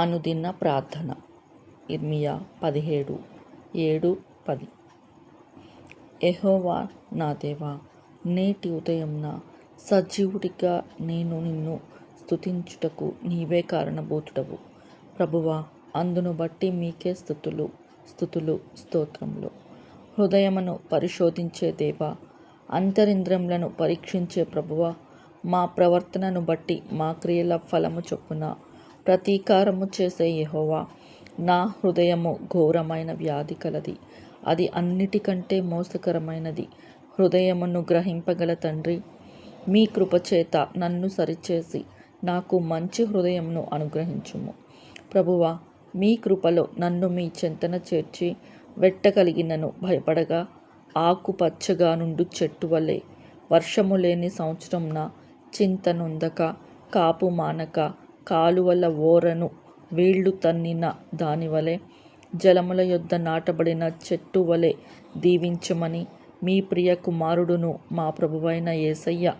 అనుదిన ప్రార్థన. ఇర్మియా పదిహేడు ఏడు పది. ఎహోవా నా దేవా నేటి ఉదయంన సజీవుడిగా నేను నిన్ను స్తుతించుటకు నీవే కారణభూతుడవు. ప్రభువా అందును బట్టి మీకే స్థుతులు స్థుతులు స్తోత్రములు. హృదయమును పరిశోధించే దేవా అంతరింద్రములను పరీక్షించే ప్రభువా మా ప్రవర్తనను బట్టి మా క్రియల ఫలము చొప్పున ప్రతీకారము చేసే యహోవా. నా హృదయము ఘోరమైన వ్యాధి కలది. అది అన్నిటికంటే మోసకరమైనది. హృదయమును గ్రహింపగల తండ్రి మీ కృపచేత నన్ను సరిచేసి నాకు మంచి హృదయంను అనుగ్రహించుము. ప్రభువా మీ కృపలో నన్ను మీ చెంతన చేర్చి వెట్టగలిగినను భయపడగా ఆకుపచ్చగా నుండు చెట్టు వలె వర్షము లేని సంవత్సరంన చింతనుందక కాపు మానక కాలువల ఓరను వీళ్ళు తన్నిన దానివలె జలముల యొద్ద నాటబడిన చెట్టు వలె దీవించమని మీ ప్రియ కుమారుడును మా ప్రభువైన యేసయ్య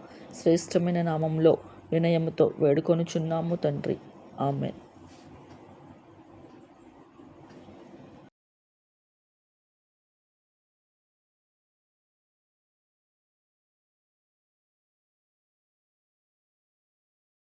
శ్రేష్టమైన నామంలో వినయముతో వేడుకొనుచున్నాము తండ్రి. ఆమెన్.